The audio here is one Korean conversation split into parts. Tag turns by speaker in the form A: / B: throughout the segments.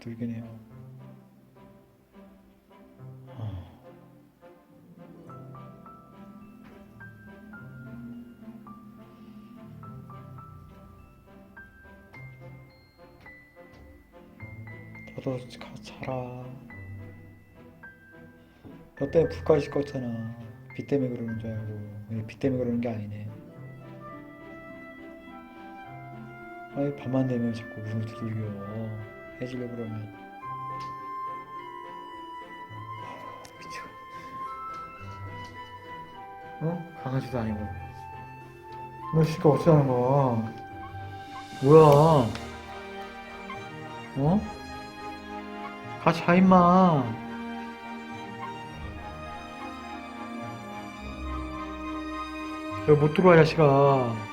A: 들긴 해요. 아. 저도 가, 자라. 너 때문에 불까지 껐잖아. 비 때문에 그러는 줄 알고. 비 때문에 그러는 게 아니네. 아이, 밤만 되면 자꾸 문을 두들겨. 해지려고 그러면. 미쳐. 어? 강아지도 아니고. 너 씨가 어쩌자는 거야? 뭐야? 어? 같이 가, 임마. 여기 못 들어와, 이 자식아.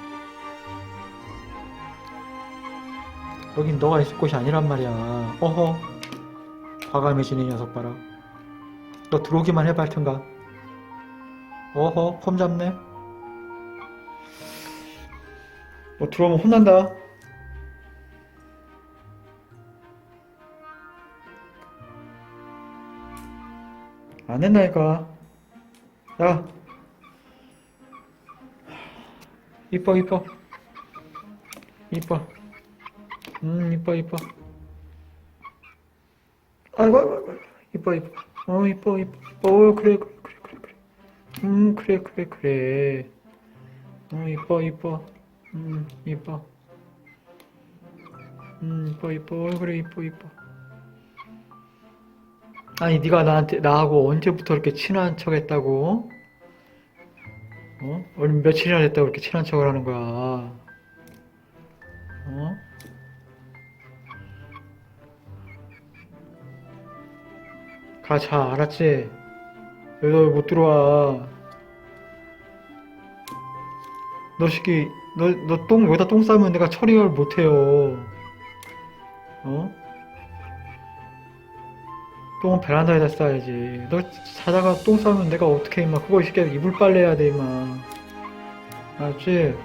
A: 여긴 너가 있을 곳이 아니란 말이야. 어허. 과감해지네, 이 녀석 봐라. 너 들어오기만 해봐, 할 텐가. 어허, 폼 잡네. 너 들어오면 혼난다. 안 된다니까. 야. 이뻐, 이뻐. 이뻐. 음, 이뻐, 이뻐. 아이고, 아이고, 아이고. 이뻐, 이뻐. 어, 이뻐, 이뻐. 어, 그래, 그래, 그래, 그래, 그래. 음, 그래, 그래, 그래. 어, 이뻐, 이뻐. 음, 이뻐. 음, 이뻐, 이뻐. 어, 그래, 이뻐, 이뻐. 아니, 네가 나한테, 나하고 언제부터 이렇게 친한 척 했다고? 어? 며칠이나 됐다고 이렇게 친한 척을 하는 거야. 어? 가, 자, 알았지? 여기서 못 들어와. 너 새끼, 너, 너 똥, 여기다 똥 싸면 내가 처리를 못해요. 어? 똥은 베란다에다 싸야지. 너 자다가 똥 싸면 내가 어떻게 임마. 그거 이 새끼야 이불 빨래해야 돼, 임마. 알았지?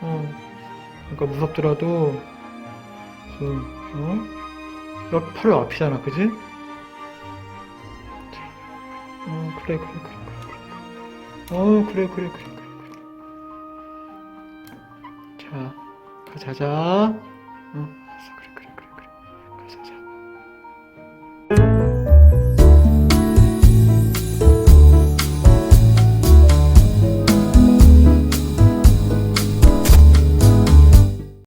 A: 어. 그러니까 무섭더라도, 좀, 어? 여기 바로 앞이잖아, 그지? 어, 그래, 그래, 그래, 그래. 어, 그래, 그래, 그래, 그래, 그래. 자, 가, 자자. 어.